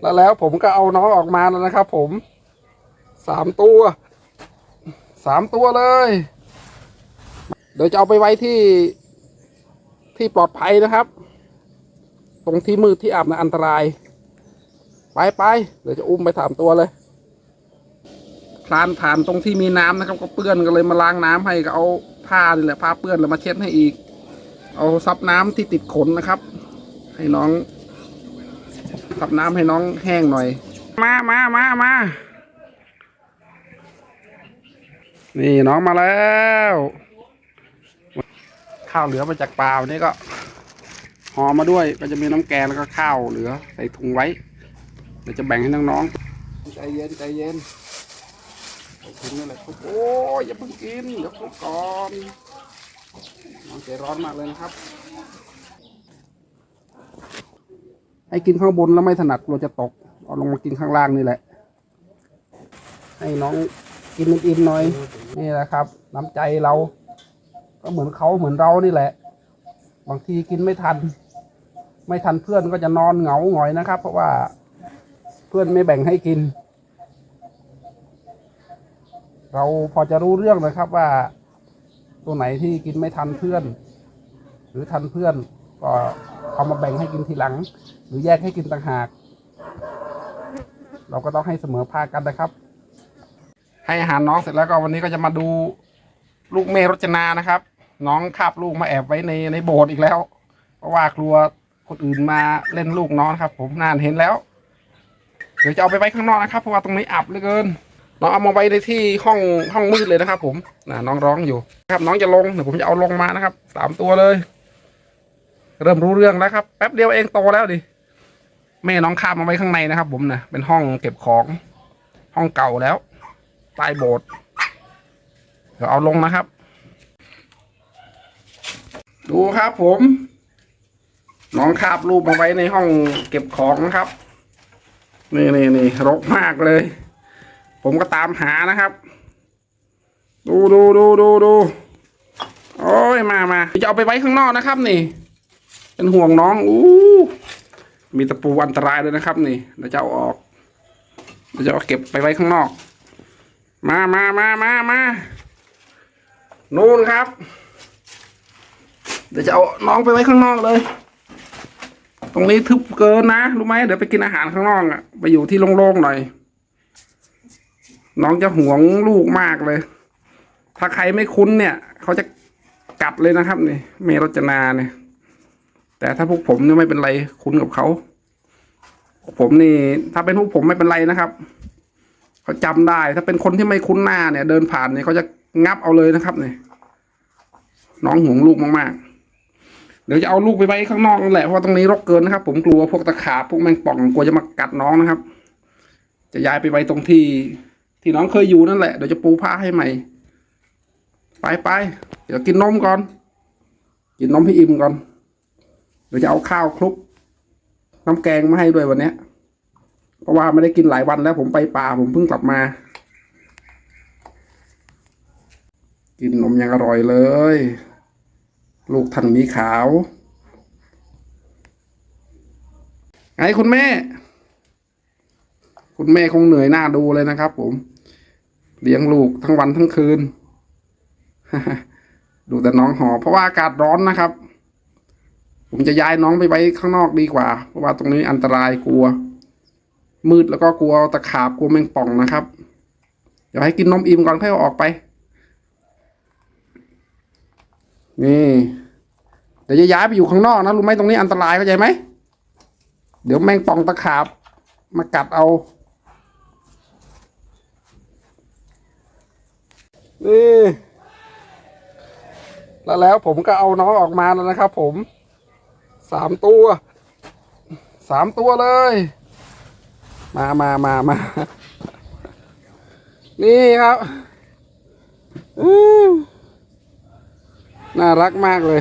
แล้วแล้วผมก็เอาน้องออกมาแล้วนะครับ ผมสามตัวสามตัวเลย เดี๋ยวจะเอาไปไว้ที่ที่ปลอดภัยนะครับ ตรงที่มืดที่อาบนะอันตราย ไปไปเดี๋ยวจะอุ้มไปสามตัวเลยคลานผ่านตรงที่มีน้ำนะครับ ก็เปื้อนก็เลยมาล้างน้ำให้ก็เอาผ้านี่แหละผ้าเปื้อนแล้วมาเช็ดให้อีก เอาซับน้ำที่ติดขนนะครับ ให้น้อง ซับน้ำให้น้องแห้งหน่อย มามามามานี่น้องมาแล้ว ข้าวเหลือมาจากป่าวันนี้ก็ห่อมาด้วยก็จะมีน้ำแกงแล้วก็ข้าวเหลือ ใส่ถุงไว้เดี๋ยวจะแบ่งให้น้องๆใจเย็นใจเย็นใส่ถุงนี่แหละครับโอ้ยอย่าเพิ่งกินเดี๋ยวคลุกก่อนน้องใจร้อนมากเลยนะครับ ให้กินข้างบนแล้วไม่ถนัดกลัวจะตก เอาลงมากินข้างล่างนี่แหละ ให้น้องกินอิ่มๆหน่อย นี่แหละครับ น้ำใจเรา ก็เหมือนเขาเหมือนเรานี่แหละ บางทีกินไม่ทัน ไม่ทันเพื่อนก็จะนอนเหงาหงอยนะครับ เพราะว่าเพื่อนไม่แบ่งให้กิน เราพอจะรู้เรื่องนะครับว่าตัวไหนที่กินไม่ทันเพื่อน หรือทันเพื่อนก็ เอามาแบ่งให้กินทีหลัง หรือแยกให้กินต่างหาก เราก็ต้องให้เสมอภาคกันนะครับ ให้อาหารน้องเสร็จแล้วก็วันนี้ก็จะมาดูลูกเมรจนานะครับ น้องคาบลูกมาแอบไว้ในในโบสถ์อีกแล้ว เพราะว่ากลัวคนอื่นมาเล่นลูกน้องครับ ผมนานเห็นแล้ว เดี๋ยวจะเอาไปไว้ข้างนอกนะครับ เพราะว่าตรงนี้อับเหลือเกินน้องเอามาไว้ในที่ห้องห้องมืดเลยนะครับ ผมนะน้องร้องอยู่ครับ น้องจะลงเดี๋ยวผมจะเอาลงมานะครับสามตัวเลย เริ่มรู้เรื่องแล้วครับ แป๊บเดียวเองโตแล้วดิแม่น้องข้ามมาไว้ข้างในนะครับ ผมนะเป็นห้องเก็บของ ห้องเก่าแล้วใต้โบสถ์เดี๋ยวเอาลงนะครับ ดูครับผม น้องคาบรูปมาไว้ในห้องเก็บของนะครับ นี่นี่นี่รกมากเลย ผมก็ตามหานะครับ ดูดูดูดูดูโอ้ยมามาจะเอาไปไว้ข้างนอกนะครับ นี่ เป็นห่วงน้องอู้มีตะปูอันตรายเลยนะครับ นี่เราจะเอาออกเราจะเอาเก็บไปไว้ข้างนอก มามามามามานู่นครับ เดี๋ยวจะเอาน้องไปไว้ข้างนอกเลย ตรงนี้ทึบเกินนะรู้ไหมเดี๋ยวไปกินอาหารข้างนอกอะ่ะไปอยู่ที่โล่งๆหน่อย น้องจะห่วงลูกมากเลย ถ้าใครไม่คุ้นเนี่ย เขาจะกัดเลยนะครับนี่เมรจนาเนี่ย แต่ถ้าพวกผมเนี่ยไม่เป็นไรคุ้นกับเขาผมนี่ ถ้าเป็นพวกผมไม่เป็นไรนะครับเขาจำได้ ถ้าเป็นคนที่ไม่คุ้นหน้าเนี่ย เดินผ่านเนี่ยเขาจะงับเอาเลยนะครับเนี่ยน้องห่วงลูกมากๆเดี๋ยวจะเอาลูกไปไว้ข้างนอกแหละเพราะตรงนี้รกเกินนะครับ ผมกลัวพวกตะขาบพวกแมงป่องกลัวจะมากัดน้องนะครับ จะย้ายไปไว้ตรงที่ ที่น้องเคยอยู่นั่นแหละเดี๋ยวจะปูผ้าให้ใหม่ไปไปเดี๋ยวกินนมก่อน กินนมให้อิ่มก่อน เดี๋ยวจะเอาข้าวคลุกน้ำแกงมาให้ด้วยวันเนี้ยเพราะว่าไม่ได้กินหลายวันแล้ว ผมไปป่าผมเพิ่งกลับมา กินนมยังอร่อยเลย ลูกทันมีขาวไงคุณแม่ คุณแม่คงเหนื่อยหน้าดูเลยนะครับผม เลี้ยงลูกทั้งวันทั้งคืน ดูแต่น้องหอ เพราะว่าอากาศร้อนนะครับ ผมจะย้ายน้องไปไว้ข้างนอกดีกว่า เพราะว่าตรงนี้อันตรายกลัว มืดแล้วก็กลัวตะขาบกลัวแมงป่องนะครับ เดี๋ยวให้กินนมอิ่มก่อนค่อยเอาออกไป นี่เดี๋ยวจะย้ายไปอยู่ข้างนอกนะรู้ไหมตรงนี้อันตรายเข้าใจไหมเดี๋ยวแมงป่องตะขาบมากัดเอานี่แล้วแล้วผมก็เอาน้องออกมาแล้วนะครับผม สามตัวสามตัวเลย มามามามานี่ครับอื้อน่ารักมากเลย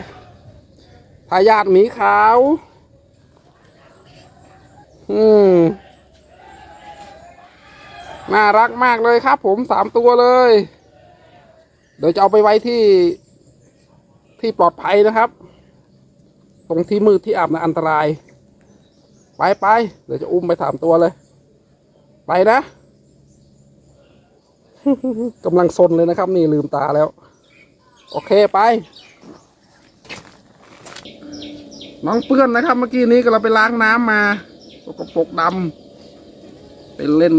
ทายาทหมีขาว อืม น่ารักมากเลยครับ ผมสามตัวเลย เดี๋ยวจะเอาไปไว้ที่ที่ปลอดภัยนะครับ ตรงที่มืดที่อาบนะอันตราย ไปไปเดี๋ยวจะอุ้มไปสามตัวเลย ไปนะกำลังซนเลยนะครับ นี่ลืมตาแล้ว โอเคไป น้องเปื้อนนะครับ เมื่อกี้นี้ก็เราไปล้างน้ำมาสกปรกดำไปเล่น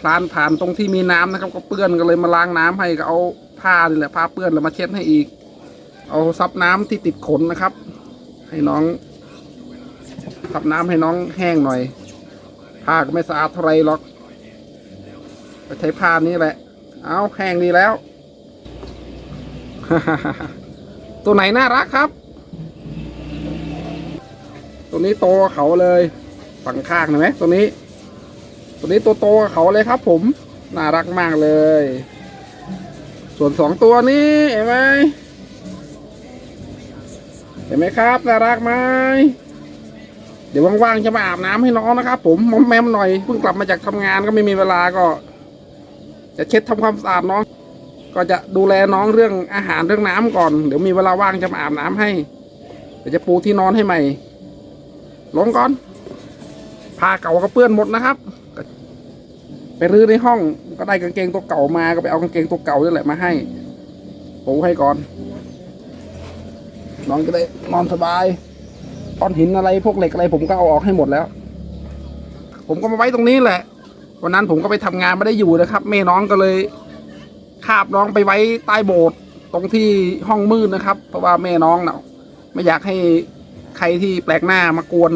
คลานผ่านตรงที่มีน้ำนะครับ ก็เปื้อนก็เลยมาล้างน้ำให้ก็เอาผ้านี่แหละผ้าเปื้อนแล้วมาเช็ดให้อีก เอาซับน้ำที่ติดขนนะครับ ให้น้องซับน้ำให้น้องแห้งหน่อยผ้าก็ไม่สะอาดเท่าไรหรอกก็ใช้ผ้านี้แหละ เอาแห้งดีแล้ว ตัวไหนน่ารักครับ ตัวนี้โตเขาเลยฝั่งข้างเห็นไหมตัวนี้ ตัวนี้ตัวโตเขาเลยครับ ผมน่ารักมากเลย ส่วนสองตัวนี้เห็นไหม ห็นไหมครับน่ารักไหมเดี๋ยวว่างๆจะมาอาบน้ำให้น้องนะครับ ผมมอมแมมหน่อยเพิ่งกลับมาจากทำงานก็ไม่มีเวลาก็ จะเช็ดทำความสะอาดน้อง ก็จะดูแลน้องเรื่องอาหารเรื่องน้ำก่อน เดี๋ยวมีเวลาว่างจะมาอาบน้ำให้เดี๋ยวจะปูที่นอนให้ใหม่ลงก่อนผ้าเก่าก็เปื้อนหมดนะครับ ไปรื้อในห้องก็ได้กางเกงตัวเก่ามาก็ไปเอากางเกงตัวเก่านี่แหละมาให้ปูให้ก่อน น้องจะได้นอนสบายก้อนหินอะไรพวกเหล็กอะไร ผมก็เอาออกให้หมดแล้ว ผมก็มาไว้ตรงนี้แหละ วันนั้นผมก็ไปทำงานไม่ได้อยู่นะครับ แม่น้องก็เลยคาบน้องไปไว้ใต้โบสถ์ตรงที่ห้องมืดนะครับ เพราะว่าแม่น้องเนาะไม่อยากให้ใครที่แปลกหน้ามากวน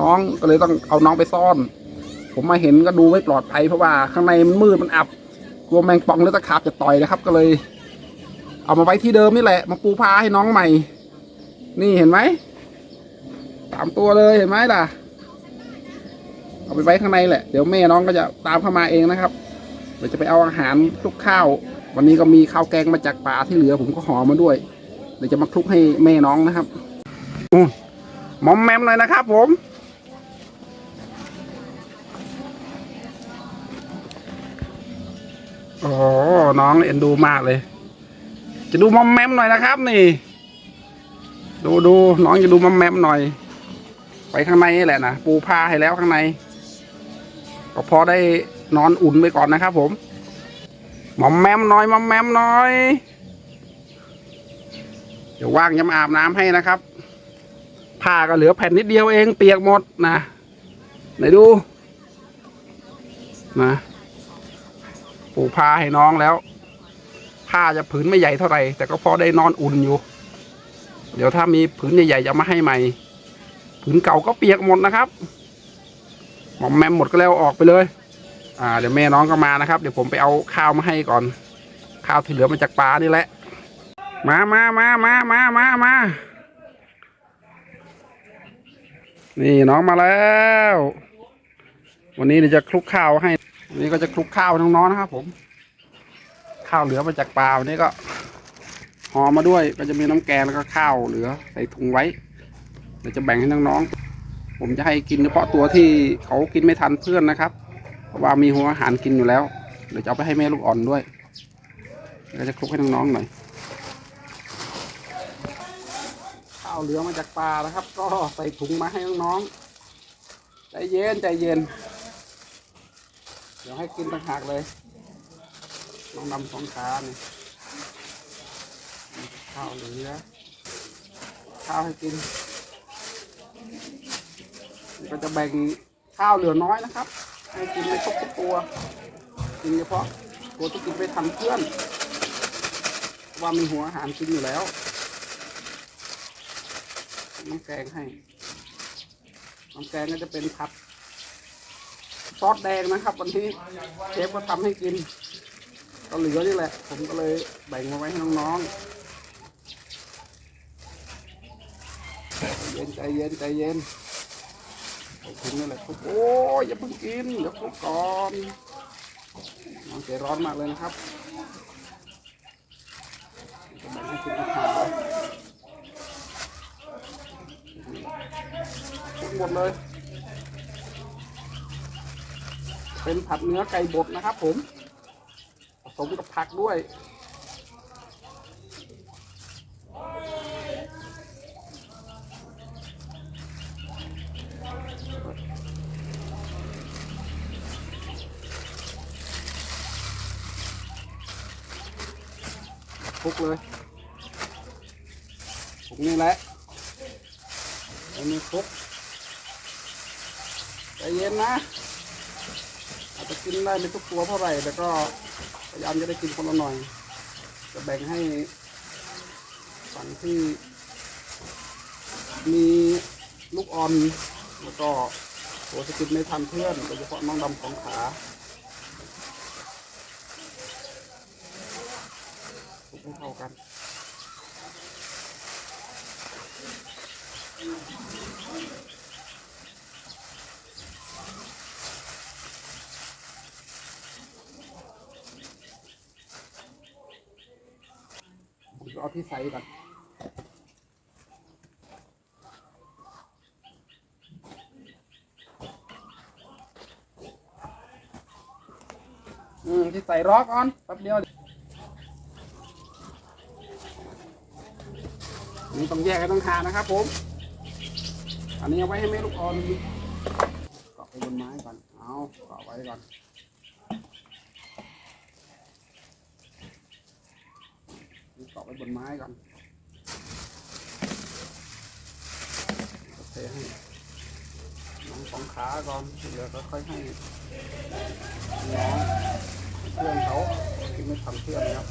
น้องก็เลยต้องเอาน้องไปซ่อน ผมมาเห็นก็ดูไม่ปลอดภัยเพราะว่าข้างในมันมืดมันอับกลัวแมงป่องหรือตะขาบจะต่อยนะครับ ก็เลย เอามาไว้ที่เดิมนี่แหละ มาปูผ้าให้น้องใหม่ นี่เห็นไหมสามตัวเลยเห็นไหมล่ะ เอาไปไว้ข้างในแหละ เดี๋ยวแม่น้องก็จะตามเข้ามาเองนะครับเดี๋ยวจะไปเอาอาหารคลุกข้าว วันนี้ก็มีข้าวแกงมาจากป่าที่เหลือ ผมก็ห่อมาด้วย เดี๋ยวจะมาคลุกให้แม่น้องนะครับอืมมอมแมมหน่อยนะครับ ผมโอ้โหน้องเอ็นดูมากเลย จะดูมอมแมมหน่อยนะครับ นี่ ดูดูน้องจะดูมอมแมมหน่อย ไปข้างในนี่แหละนะปูผ้าให้แล้วข้างใน ก็พอได้นอนอุ่นไปก่อนนะครับ ผมมอมแมมหน่อยมอมแมมหน่อย เดี๋ยวว่างจะมาอาบน้ำให้นะครับผ้าก็เหลือแผ่นนิดเดียวเองเปียกหมดนะไหนดูนะปูผ้าให้น้องแล้วผ้าจะผืนไม่ใหญ่เท่าไหร่แต่ก็พอได้นอนอุ่นอยู่ เดี๋ยวถ้ามีผืนใหญ่ๆจะมาให้ใหม่ ผืนเก่าก็เปียกหมดนะครับหมอมแมมหมดก็แล้วออกไปเลย อ่า เดี๋ยวแม่น้องก็มานะครับ เดี๋ยวผมไปเอาข้าวมาให้ก่อน ข้าวที่เหลือมาจากปลานี่แหละ มามามามามามามานี่น้องมาแล้ว วันนี้เดี๋ยวจะคลุกข้าวให้วันนี้ก็จะคลุกข้าวให้น้องๆนะครับผม ข้าวเหลือมาจากปลาวันนี้ก็ ห่อมาด้วยก็จะมีน้ำแกงแล้วก็ข้าวเหลือใส่ถุงไว้เดี๋ยวจะแบ่งให้น้องๆผมจะให้กินเฉพาะตัวที่เขากินไม่ทันเพื่อนนะครับ เพราะว่ามีหัวอาหารกินอยู่แล้วเดี๋ยวจะเอาไปให้แม่ลูกอ่อนด้วยแล้วก็จะคลุกให้น้องๆหน่อยข้าวเหลือมาจากปลานะครับ ก็ใส่ถุงมาให้น้องๆใจเย็นใจเย็น เดี๋ยวให้กินต่างหากเลยน้องดำสองขาเนี่ย ข้าวเหลือข้าวให้กินก็จะแบ่งข้าวเหลือน้อยนะครับ ให้กินไม่ครบทุกตัวกินเฉพาะตัวที่กินไปทันเพื่อน ว่ามีหัวอาหารกินอยู่แล้วน้ำแกงให้น้ำแกงก็จะเป็นผัดซอสแดงนะครับ วันนี้เชฟก็ทำให้กินก็เหลือนี่แหละ ผมก็เลยแบ่งมาไว้ให้น้องๆ เย็น ใจเย็นใจเย็นถึงนี่แหละโอ้ยอย่าเพิ่งกินเดี๋ยวคลุกก่อนน้องใจร้อนมากเลยนะครับจะแบ่งให้กินอาหารเลยคลุกหมดเลย เป็นผัดเนื้อไก่บดนะครับผมผสมกับผักด้วย ลุกเลยคุกนี่แหละเอามือคลุกใจเย็นนะอาจจะกินได้ไม่ทุกตัวเท่าไหร่แต่ก็พยายามจะได้กินคนละหน่อย จะแบ่งให้ฝั่งที่มีลูกอ่อนแล้วก็ตัวสกินไม่ทันเพื่อนโดยเฉพาะน้องดำของขาคลุกให้ เข้ากันเอาที่ใส่ก่อนอืมที่ใส่รอกก่อนแป๊บเดียว นี่ต้องแยกกันต้องหานะครับ ผม อันนี้เอาไว้ให้แม่ลูกอ่อนเกาะไปบนไม้ก่อน เอาเกาะไว้ก่อนเกาะไว้บนไม้ก่อนเทให้น้องสองขาก่อนที่เหลือก็ค่อยให้น้องเพื่อนเขากินไม่ทันเพื่อนนะครับ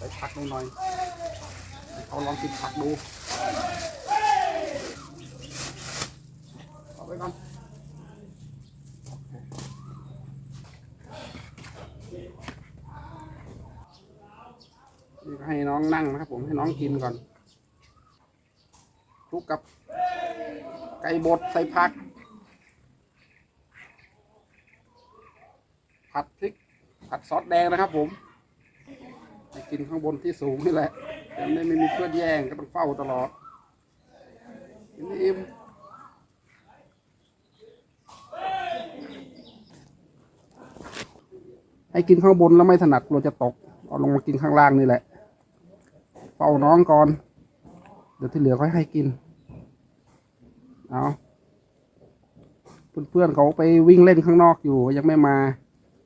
อืมไปพักหน่อยๆเขาลองกินผักดูเอาไว้ก่อนให้น้องนั่งนะครับผมให้น้องกินก่อนคลุกกับไก่บดใส่ผัก ผัดพริกผัดซอสแดงนะครับผม กินข้างบนที่สูงนี่แหละจะได้ไม่มีเพื่อนแย่งก็ต้องเฝ้าตลอดกินอิ่มให้กินข้างบนแล้วไม่ถนัดกลัวจะตกเอาลงมากินข้างล่างนี่แหละเฝ้าน้องก่อน เดี๋ยวที่เหลือค่อยให้กินเอาเพื่อนๆเขาไปวิ่งเล่นข้างนอกอยู่ยังไม่มา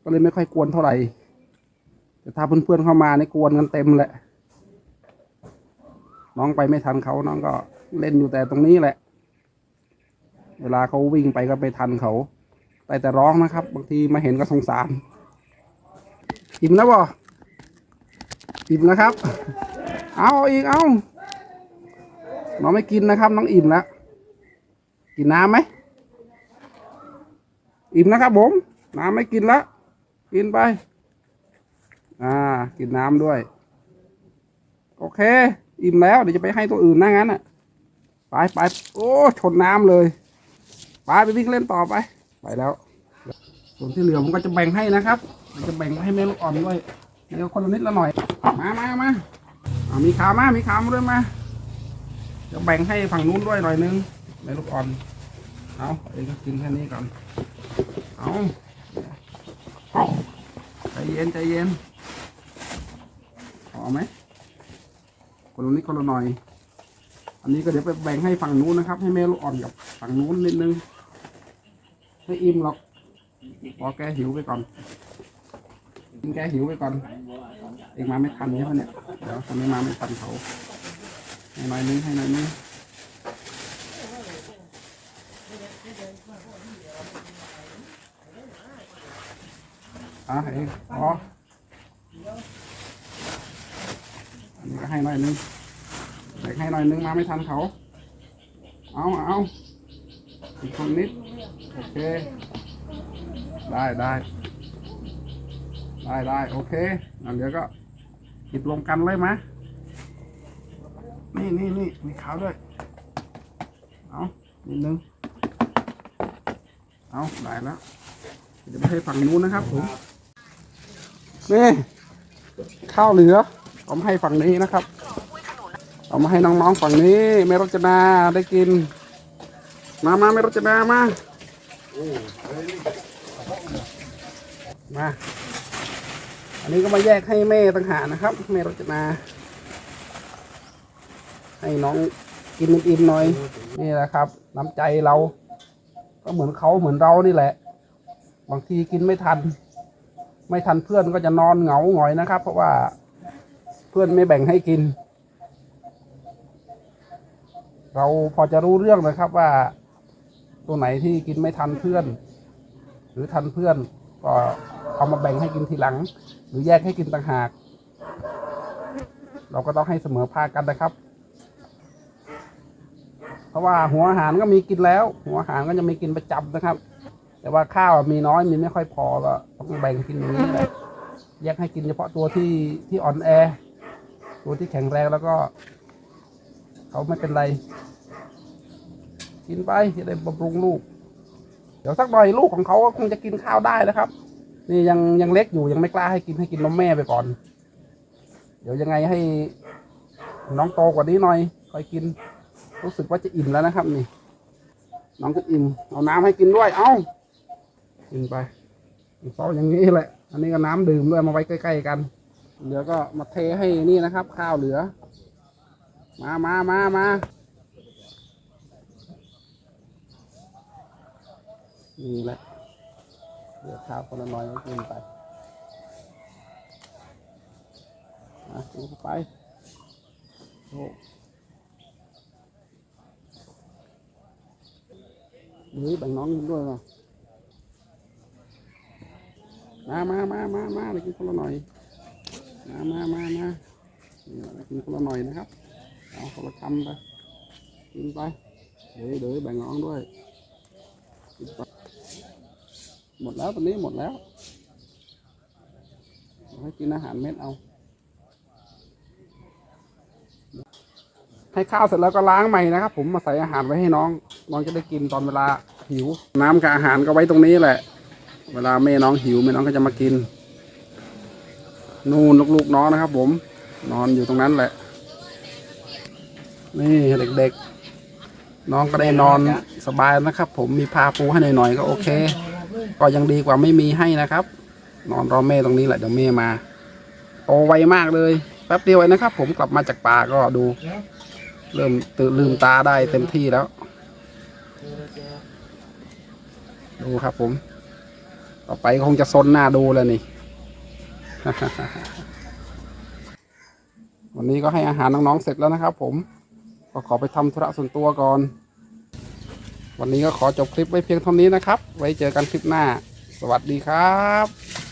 ก็เลยไม่ค่อยกวนเท่าไหร่ แต่ถ้าเพื่อนๆเข้ามานี่กวนกันเต็มแหละ น้องไปไม่ทันเขาน้องก็เล่นอยู่แต่ตรงนี้แหละ เวลาเขาวิ่งไปก็ไปทันเขา แต่แต่ร้องนะครับ บางทีมาเห็นก็สงสาร อิ่มแล้วบ่อิ่มนะครับ เอาอีกเอาน้องไม่กินนะครับ น้องอิ่มแล้ว กินน้ำไหม อิ่มนะครับผม น้ำไม่กินและกินไป อ่า กินน้ำด้วย โอเค อิ่มแล้วเดี๋ยวจะไปให้ตัวอื่นนะงั้นอะ ไปไปโอ้ชนน้ำเลยไปไปวิ่งเล่นต่อไป ไปแล้ว ส่วนที่เหลือผมก็จะแบ่งให้นะครับจะแบ่งให้แม่ลูกอ่อนด้วยเดี๋ยวคนละนิดละหน่อย มามามาเอามีขามามีขามาด้วยมาจะแบ่งให้ฝั่งนู้นด้วยหน่อยนึงแม่ลูกอ่อน เอาเองก็กินแค่นี้ก่อน เอาใจเย็นใจเย็น พอไหมคนละนิดคนละหน่อย อันนี้ก็เดี๋ยวไปแบ่งให้ฝั่งนู้นนะครับ ให้แม่ลูกอ่อนกับฝั่งนู้นนิดนึงไม่อิ่มหรอกพอแกหิวไปก่อนกินแกหิวไปก่อน เองมาไม่ทันใช่ไหมเนี่ยเดี๋ยวทำไมมาไม่ทันเขาให้หน่อยนึงให้หน่อยนึงอะเองพออันนี้ก็ ให้หน่อยนึงแบ่งให้หน่อยนึงมาไม่ทันเขา เอาเอาอีกคนนิด โอเค ได้ได้ได้ได้โอเคอันเดี๋ยวก็หยิบรวมกันเลยมะนี่นี่นี่มีขาวด้วย เอานิดนึง เอาได้แล้วเดี๋ยวไปให้ฝั่งนู้นนะครับผมนี่ข้าวเหลือ เอามาให้ฝั่งนี้นะครับ เอามาให้น้องๆฝั่งนี้แม่รจนาได้กิน มามาแม่รจนามามา อันนี้ก็มาแยกให้แม่ต่างหากนะครับแม่รจนา ให้น้องกินอิ่มๆหน่อยนี่แหละครับ น้ำใจเรา ก็เหมือนเขาเหมือนเรานี่แหละ บางทีกินไม่ทัน ไม่ทันเพื่อนก็จะนอนเหงาหงอยนะครับ เพราะว่า พื่อนไม่แบ่งให้กิน เราพอจะรู้เรื่องนะครับว่า ตัวไหนที่กินไม่ทันเพื่อน หรือทันเพื่อน ก็เอามาแบ่งให้กินทีหลัง หรือแยกให้กินต่างหาก เราก็ต้องให้เสมอภาคกันนะครับ เพราะว่าหัวอาหารก็มีกินแล้ว หัวอาหารก็จะมีกินประจำนะครับ แต่ว่าข้าวมีน้อยมีไม่ค่อยพอก็ต้องแบ่งกินอย่างนี้แหละแยกให้กินเฉพาะตัวที่ที่อ่อนแอ ตัวที่แข็งแรงแล้วก็ เขาไม่เป็นไร กินไปจะได้บำรุงลูก เดี๋ยวสักหน่อยลูกของเขาก็คงจะกินข้าวได้นะครับ นี่ยังยังเล็กอยู่ยังไม่กล้าให้กินให้กินนมแม่ไปก่อน เดี๋ยวยังไงให้น้องโตกว่านี้หน่อยค่อยกิน รู้สึกว่าจะอิ่มแล้วนะครับ นี่ น้องจะอิ่มเอาน้ำให้กินด้วย เอ้ากินไปเฝ้าอย่างนี้แหละ อันนี้ก็น้ำดื่มด้วยมาไว้ใกล้ ๆ กัน เดี๋ยวก็มาเทให้นี่นะครับ ข้าวเหลือ มามามามานี่แหละเหลือข้าวคนละน้อยก็กินไปมากินเข้าไปโอ้หรือแบ่งน้องกินด้วยมามามามามามาไปกินคนละหน่อย มามามามานี่เรากินคนละหน่อยนะครับ เอาคนละคำไป กินไป เดี๋ยวเดี๋ยวแบ่งน้องด้วยกินไปหมดแล้วตอนนี้หมดแล้ว ให้กินอาหารเม็ดเอา ให้ข้าวเสร็จแล้วก็ล้างใหม่นะครับ ผมมาใส่อาหารไว้ให้น้อง น้องจะได้กินตอนเวลาหิว น้ำกับอาหารก็ไว้ตรงนี้แหละ เวลาแม่น้องหิวแม่น้องก็จะมากิน นู่นลูกๆน้องนะครับ ผม นอนอยู่ตรงนั้นแหละ นี่เด็กๆ น้องก็ได้นอนสบายนะครับ ผมมีผ้าปูให้หน่อยๆก็โอเค ก็ยังดีกว่าไม่มีให้นะครับ นอนรอแม่ตรงนี้แหละเดี๋ยวแม่มาโตไวมากเลยแป๊บเดียวเองนะครับ ผมกลับมาจากป่าก็ดู เริ่มตื่นลืมตาได้เต็มที่แล้ว ดูครับผม ต่อไปคงจะซนหน้าดูแล้วนี่ วันนี้ก็ให้อาหารน้องๆเสร็จแล้วนะครับ ผมก็ขอไปทำธุระส่วนตัวก่อน วันนี้ก็ขอจบคลิปไว้เพียงเท่านี้นะครับ ไว้เจอกันคลิปหน้า สวัสดีครับ